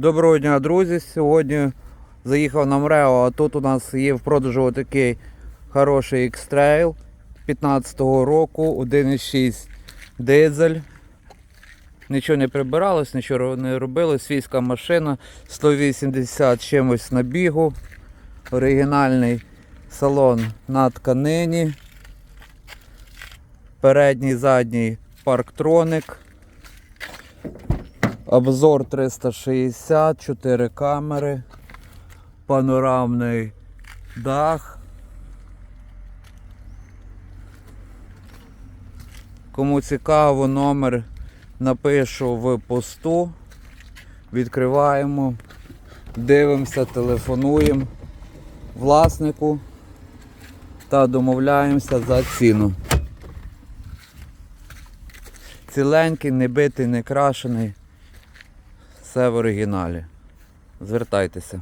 Доброго дня, друзі. Сьогодні заїхав на МРЕО, а тут у нас є в продажу такий хороший X-Trail 15-го року, 1.6 дизель. Нічого не прибиралось, нічого не робили. Свійська машина, 180 чимось на бігу. Оригінальний салон на тканині. Передній, задній парктроник. Обзор 360, 4 камери, панорамний дах. Кому цікаво, номер напишу в посту. Відкриваємо, дивимося, телефонуємо власнику та домовляємося за ціну. Ціленький, не битий, не крашений. Все в оригіналі. Звертайтеся.